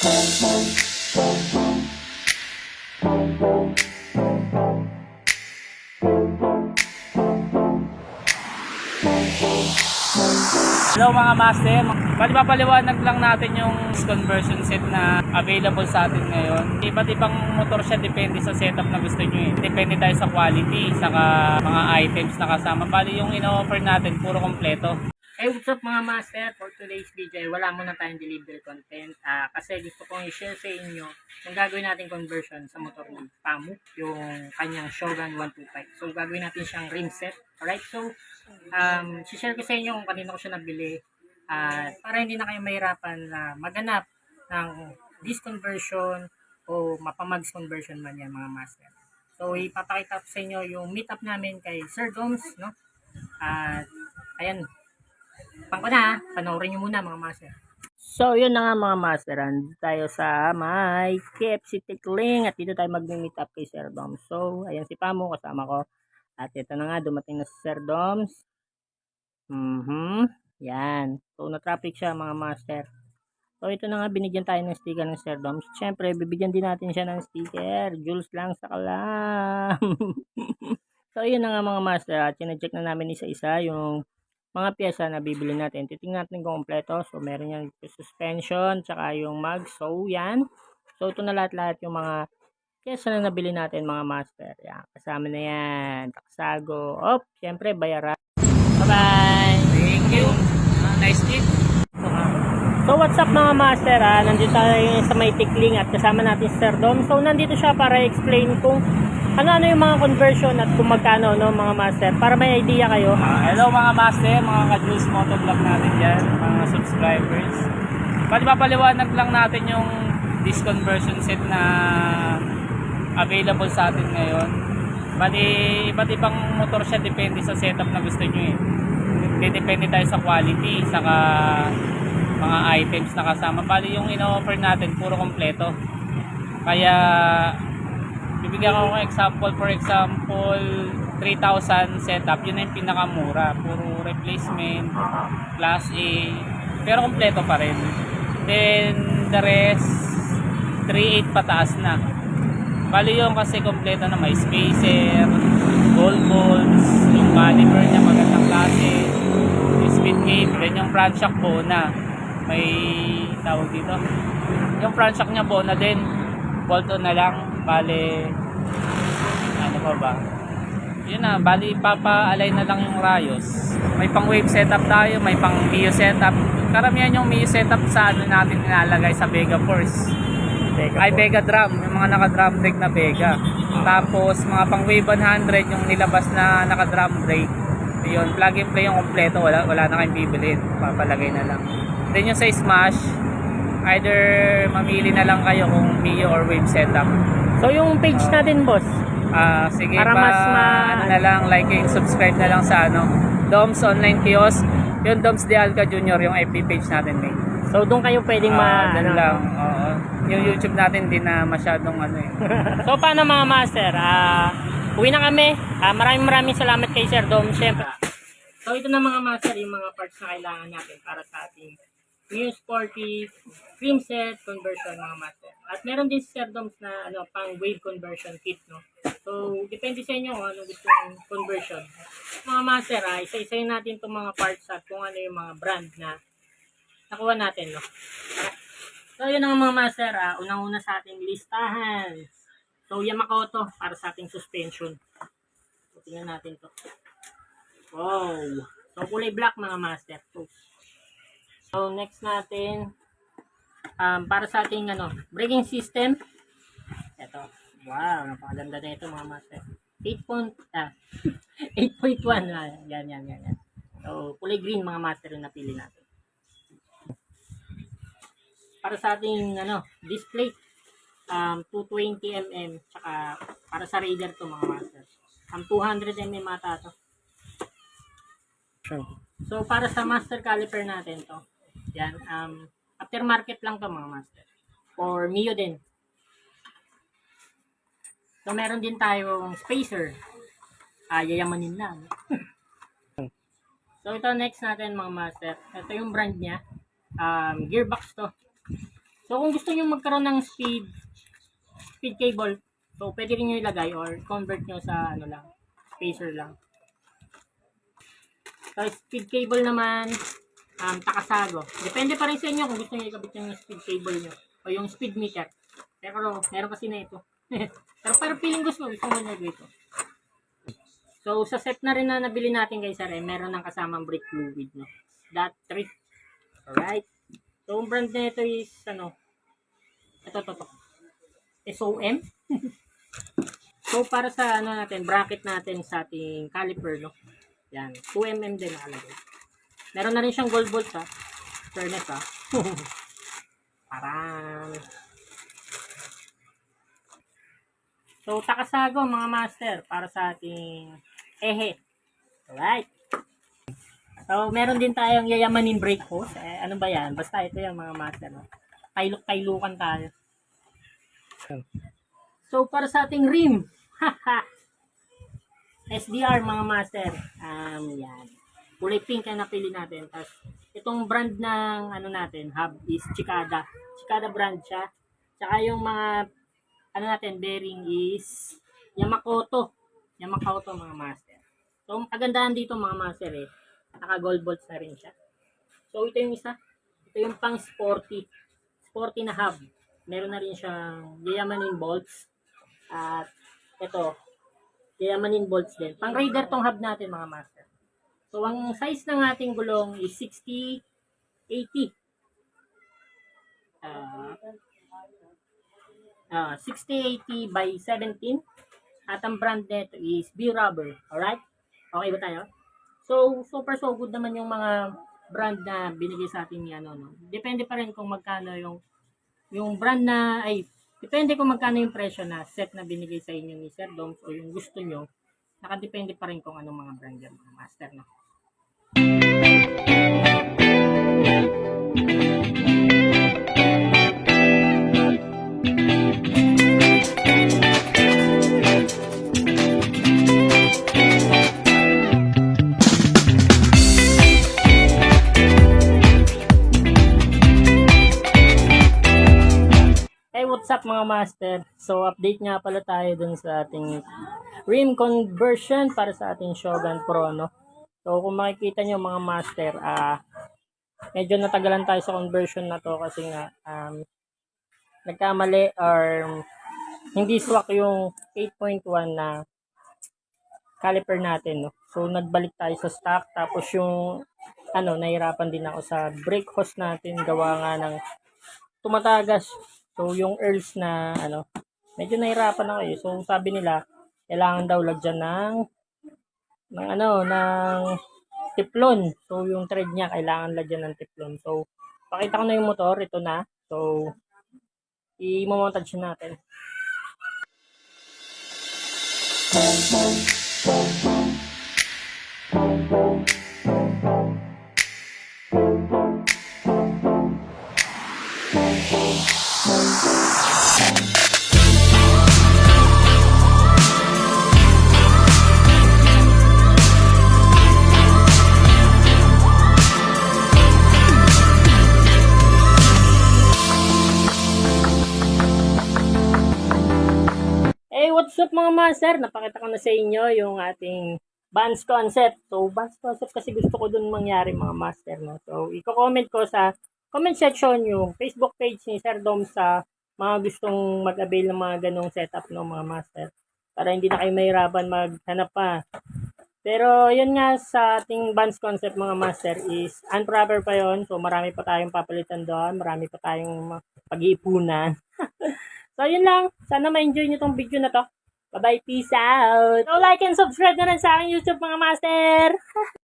Hello mga master, bali papaliwanag lang natin yung conversion set na available sa atin ngayon. Iba't ibang motor siya depende sa setup na gusto nyo eh. Depende tayo sa quality, saka mga items na kasama. Bali yung ino-offer natin, puro kompleto. Hey, what's up mga master? For today's video, wala muna tayong delivery content Ah, kasi gusto kong i-share sa inyo yung gagawin natin conversion sa motor ni Pamu, yung kanyang Shogun 125. So, gagawin natin siyang rim set. Alright, so, um, share ko sa inyo kung kanino ko siya nabili at para hindi na kayo mahirapan na maganap ng disc conversion o mapamags conversion man yan mga master. So, ipapakita ko sa inyo yung meetup namin kay Sir Doms, no? At, ayan, Pang ko na, panoorin nyo muna mga master. So, yun na nga mga master. Andito tayo sa may KFC Tikling at dito tayo mag-meet up kay Sir Doms. So, ayan si Pamo kasama ko. At ito na nga, dumating na si Sir Doms. Mhm. Yan. So, na-traffic siya mga master. So, ito na nga, binigyan tayo ng sticker ng Sir Doms. Siyempre, bibigyan din natin siya ng sticker. Jules lang sa kalam. so, yun na nga mga master. At check na namin isa-isa yung mga pyesa na bibili natin. Titingnan natin kung kompleto. So, meron yung suspension, tsaka yung mag. So, yan. So, ito na lahat-lahat yung mga pyesa na nabili natin, mga master. Yan. Kasama na yan. Taksago. Op, syempre, bayaran. Bye-bye. Thank you. nice tip. So, what's up mga master? Ah? Nandito tayo sa may tikling at kasama natin si Sir Dom. So, nandito siya para explain kung ano-ano yung mga conversion at kung magkano, no, mga master. Para may idea kayo. Ah, hello mga master, mga ka-Jules Motovlog natin dyan, mga subscribers. Bali papaliwanag lang natin yung disc conversion set na available sa atin ngayon. Bali iba't ibang motor siya depende sa setup na gusto nyo eh. Depende tayo sa quality, saka mga items na kasama. Bali yung ino-offer natin puro kompleto. Kaya bibigyan ko ng example for example 3,000 setup yun na yung pinakamura. Puro replacement class A pero kompleto pa rin. Then the rest 3.8 pataas na. Bali yun kasi kompleto na may spacer gold bolts yung caliper niya magandang klase yung speed gauge then yung front shock bona. May tawag dito? Yung front shock niya bona din. Bolt on na lang bali ano pa ba? Yun na bali papa-align na lang yung rayos may pang wave setup tayo may pang Mio setup. Karamihan yung Mio setup sa ano natin nilalagay sa Vega Force. Ay Vega drum yung mga naka drum brake na Vega. Tapos mga pang wave 100 yung nilabas na naka drum brake. Yun plug and play yung kompleto wala, wala na kayong bibilin papalagay na lang. Then yung sa smash either mamili na lang kayo kung Mio or wave setup So, yung page natin, boss. Ah, sige Para pa, mas ma- ano na lang, like and subscribe na lang sa ano, Doms Online Kiosk. Yung Doms De Alca Jr. yung FB page natin, mate. So, doon kayo pwedeng Ah, ma... ano lang, oo. Yung YouTube natin din na masyadong ano eh. So, paano mga master? Ah, uwi na kami. Ah, maraming maraming salamat kay Sir Dom, syempre. So, ito na mga master, yung mga parts na kailangan natin para sa ating new sporty cream set conversion mga master. At meron din si Sir Doms na ano, pang wave conversion kit, no? So, depende sa inyo kung ano gusto yung conversion. Mga master, ah, isa-isayin natin itong mga parts at kung ano yung mga brand na nakuha natin, no? So, yun ang mga master, ah, unang-una sa ating listahan. So, Yamaha to para sa ating suspension. So, tingnan natin to. Wow! So, kulay black mga master. So, so next natin, um, para sa ating ano, braking system. Ito. Wow, napakaganda na ito mga master. 8 point, ah, 8.1. Ah, yan, yan, yan, yan. So, kulay green mga master yung napili natin. Para sa ating ano, display, um, 220 mm, tsaka para sa radar to mga master. Ang 200 mm ata to. So, para sa master caliper natin to, yan, um, aftermarket lang to mga master. For Mio din. So, meron din tayong spacer. Ah, yayamanin lang. so, ito next natin mga master. Ito yung brand niya. Um, gearbox to. So kung gusto niyo magkaroon ng speed speed cable, so pwede rin niyo ilagay or convert niyo sa ano lang, spacer lang. So speed cable naman, um, takasago. Depende pa rin sa inyo kung gusto niyo ikabit yung speed cable niyo o yung speed meter. Pero meron kasi na ito. Pero parang feeling gusto, gusto mo na ito. So sa set na rin na nabili natin guys, sir, eh, meron ng kasamang brake fluid, no? That 3. Alright. So ang brand na ito is, ano, ito, ito, ito. SOM. so para sa, ano natin, bracket natin sa ating caliper, no? Yan. 2mm din nakalagay. Meron na rin siyang gold bolt, ha? Fairness, ha? Parang... So, takasago mga master para sa ating ehe. Alright. So, meron din tayong yayamanin brake hose. Eh, ano ba yan? Basta ito yung mga master. No? Kailuk-kailukan tayo. So, para sa ating rim. SDR mga master. Um, yan. Kulay pink ang napili natin. Tapos, itong brand ng ano natin, hub is Chicada. Chicada brand siya. Tsaka yung mga ano natin, bearing is Yamamoto. Yamamoto mga master. So, kagandahan dito mga master eh, naka gold bolts na rin siya. So, ito yung isa. Ito yung pang sporty. Sporty na hub. Meron na rin siyang yayamanin bolts. At ito, yayamanin bolts din. Pang raider tong hub natin mga master. So, ang size ng ating gulong is 60, 80. Ah, Ah, 6080 by 17. At ang brand nito is B-Rubber. Alright? Okay ba tayo? So, super so good naman yung mga brand na binigay sa atin ni ano, no? Depende pa rin kung magkano yung yung brand na, ay, depende kung magkano yung presyo na set na binigay sa inyo ni Sir Doms o yung gusto nyo. Nakadepende pa rin kung anong mga brand yan, mga master, no? What's up mga master? So, update nga pala tayo dun sa ating rim conversion para sa ating Shogun Pro, no? So, kung makikita nyo mga master, ah, medyo natagalan tayo sa conversion na to kasi nga, um, nagkamali or hindi swak yung 8.1 na caliper natin, no? So, nagbalik tayo sa stock. Tapos yung, ano, nahirapan din ako sa brake hose natin. Gawa nga ng tumatagas. So, yung earls na, ano, medyo nahirapan ako eh. So, sabi nila, kailangan daw lagyan ng, ng ano, ng tiplon. So, yung thread niya, kailangan lagyan ng tiplon. So, pakita ko na yung motor. Ito na. So, i-montage natin. Hey, mga master? Napakita ko na sa inyo yung ating Vans concept. So, Vans concept kasi gusto ko dun mangyari mga master. No? So, i-comment ko sa comment section yung Facebook page ni Sir Dom sa mga gustong mag-avail ng mga ganong setup no mga master. Para hindi na kayo mahirapan maghanap pa. Pero yun nga sa ating Vans concept mga master is unproper pa yon So marami pa tayong papalitan doon. Marami pa tayong pag-iipunan. So, yun lang. Sana ma-enjoy nyo tong video na to. Bye-bye. Peace out. So, like and subscribe na rin sa aking YouTube mga master.